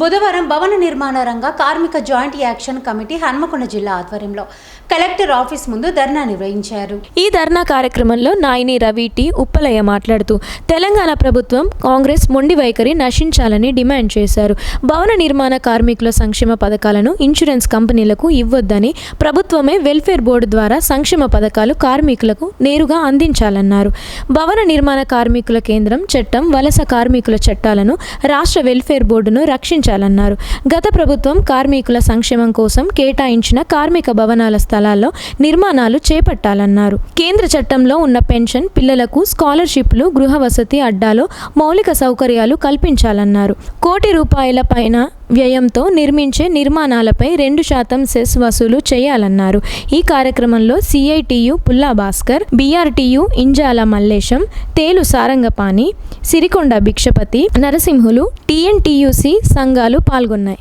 బుధవారం భవన నిర్మాణ రంగ కార్మిక జాయింట్ యాక్షన్ కమిటీ హన్మకొండ జిల్లా ఆధ్వర్యంలో కలెక్టర్ ఆఫీస్ ముందు ధర్నా నిర్వహించారు. ఈ ధర్నా కార్యక్రమంలో నాయిని రవి టి ఉప్పలయ్య మాట్లాడుతూ తెలంగాణ ప్రభుత్వం కాంగ్రెస్ మొండి వైఖరి నశించాలని డిమాండ్ చేశారు. భవన నిర్మాణ కార్మికుల సంక్షేమ పథకాలను ఇన్సూరెన్స్ కంపెనీలకు ఇవ్వొద్దని ప్రభుత్వమే వెల్ఫేర్ బోర్డు ద్వారా సంక్షేమ పథకాలు కార్మికులకు నేరుగా అందించాలన్నారు. భవన నిర్మాణ కార్మికుల కేంద్రం చట్టం వలస కార్మికుల చట్టాలను రాష్ట్ర వెల్ఫేర్ బోర్డును నిర్మించాలన్నారు గత ప్రభుత్వం కార్మికుల సంక్షేమం కోసం కేటాయించిన కార్మిక భవనాల స్థలాల్లో నిర్మాణాలు చేపట్టాలన్నారు. కేంద్ర చట్టంలో ఉన్న పెన్షన్ పిల్లలకు స్కాలర్షిప్లు గృహ వసతి అడ్డాలో మౌలిక సౌకర్యాలు కల్పించాలన్నారు. కోటి రూపాయల పైన వ్యయంతో నిర్మించే నిర్మాణాలపై రెండు శాతం సెస్ వసూలు చేయాలన్నారు. ఈ కార్యక్రమంలో సిఐటియు పుల్లా భాస్కర్ బీఆర్టీయు ఇంజాల మల్లేశం తేలు సారంగపాణి సిరికొండ భిక్షపతి నరసింహులు టీఎన్టీయూసి సంఘాలు పాల్గొన్నాయి.